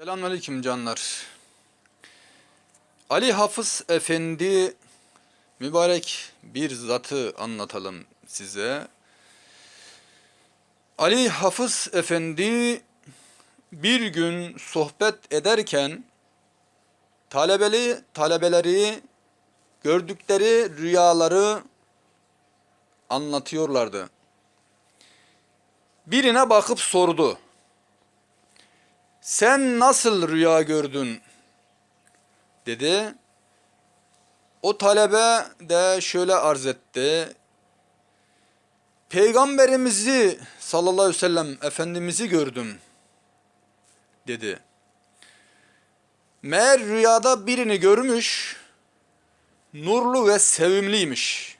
Selamünaleyküm canlar. Ali Hafız Efendi mübarek bir zatı anlatalım size. Ali Hafız Efendi bir gün sohbet ederken talebeli talebeleri gördükleri rüyaları anlatıyorlardı. Birine bakıp sordu. Sen nasıl rüya gördün? dedi. O talebe de şöyle arz etti. Peygamberimizi sallallahu aleyhi ve sellem Efendimiz'i gördüm dedi. Meğer rüyada birini görmüş, nurlu ve sevimliymiş.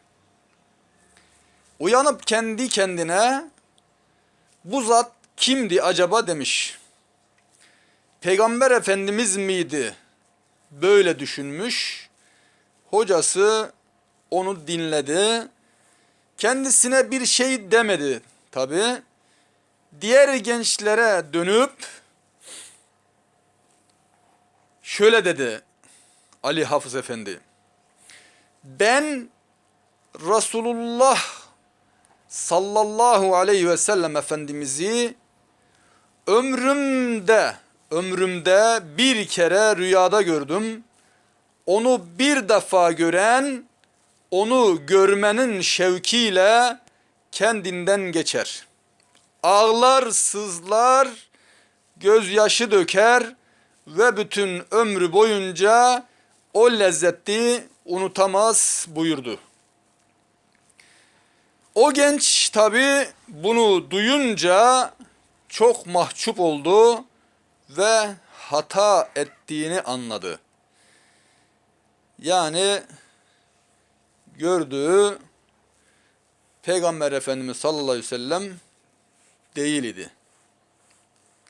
Uyanıp kendi kendine bu zat kimdi acaba demiş. Peygamber Efendimiz miydi? Böyle düşünmüş. Hocası onu dinledi. Kendisine bir şey demedi tabi. Diğer gençlere dönüp şöyle dedi Ali Hafız Efendi. Ben Resulullah sallallahu aleyhi ve sellem Efendimiz'i ömrümde ömrümde bir kere rüyada gördüm. Onu bir defa gören onu görmenin şevkiyle kendinden geçer. Ağlar, sızlar, gözyaşı döker ve bütün ömrü boyunca o lezzeti unutamaz buyurdu. O genç tabi bunu duyunca çok mahcup oldu ve hata ettiğini anladı. Yani gördüğü Peygamber Efendimiz sallallahu aleyhi ve sellem değil idi.